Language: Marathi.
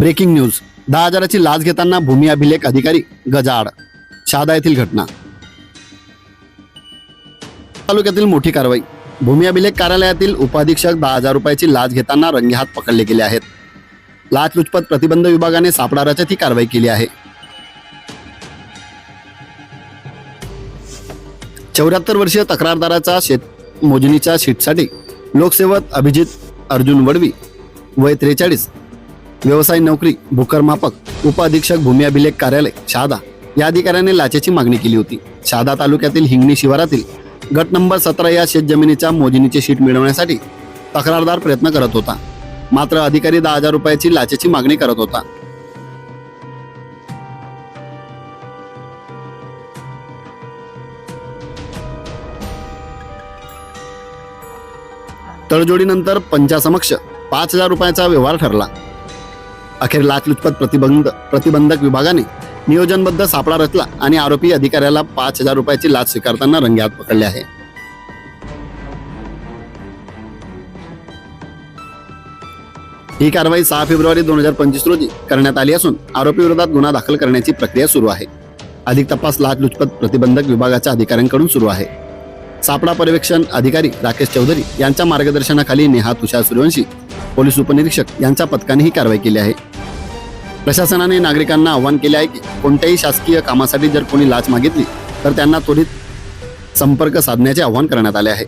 Breaking news. दहा हजाराची लाच घेताना भूमी अभिलेख अधिकारी गजाड शहादा येथील घटना. तालुक्यातील मोठी कारवाई. भूमी अभिलेख कार्यालयातील उपाधीक्षक दहा हजार रुपयाची लाच घेताना रंगेहात पकडले गेले आहेत. लाचलुचपत प्रतिबंध विभागाने सापळा रचत ही कारवाई केली आहे. चौऱ्याहत्तर वर्षीय तक्रारदाराचा शेत मोजणीच्या शीटसाठी लोकसेवक अभिजित अर्जुन वडवी वय त्रेचाळीस व्यवसाय नोकरी भूकर मापक भूमी अभिलेख कार्यालय शहादा या अधिकाऱ्याने लाचेची मागणी केली होती. शहादा तालुक्यातील हिंगणी शिवारातील गट नंबर सतरा या शेतजमिनीच्या मोजणीचे शीट मिळवण्यासाठी तक्रारदार प्रयत्न करत होता. मात्र अधिकारी दहा हजार रुपयाची लाचेची मागणी करत होता. तडजोडीनंतर पंचासमक्ष पाच हजार रुपयाचा व्यवहार ठरला. अखेर लाचलुचपत प्रतिबंध प्रतिबंधक विभागाने नियोजनबद्ध सापळा रचला आणि आरोपी अधिकाऱ्याला पाच हजार रुपयाची लाच स्वीकारताना रंगेहात पकडले आहे. ही कारवाई सहा फेब्रुवारी दोन हजार पंचवीस रोजी करण्यात आली असून आरोपी विरोधात गुन्हा दाखल करण्याची प्रक्रिया सुरू आहे. अधिक तपास लाचलुचपत प्रतिबंधक विभागाच्या अधिकाऱ्यांकडून सुरू आहे. सापळा पर्यवेक्षण अधिकारी राकेश चौधरी यांच्या मार्गदर्शनाखाली नेहा तुषार सूर्यवंशी पोलीस उपनिरीक्षक यांच्या पथकाने ही कारवाई केली आहे. प्रशासनाने नागरिकांना आवाहन केले आहे की कोणत्याही शासकीय कामासाठी जर कोणी लाच मागितली तर त्यांना त्वरित संपर्क साधण्याचे आवाहन करण्यात आले आहे.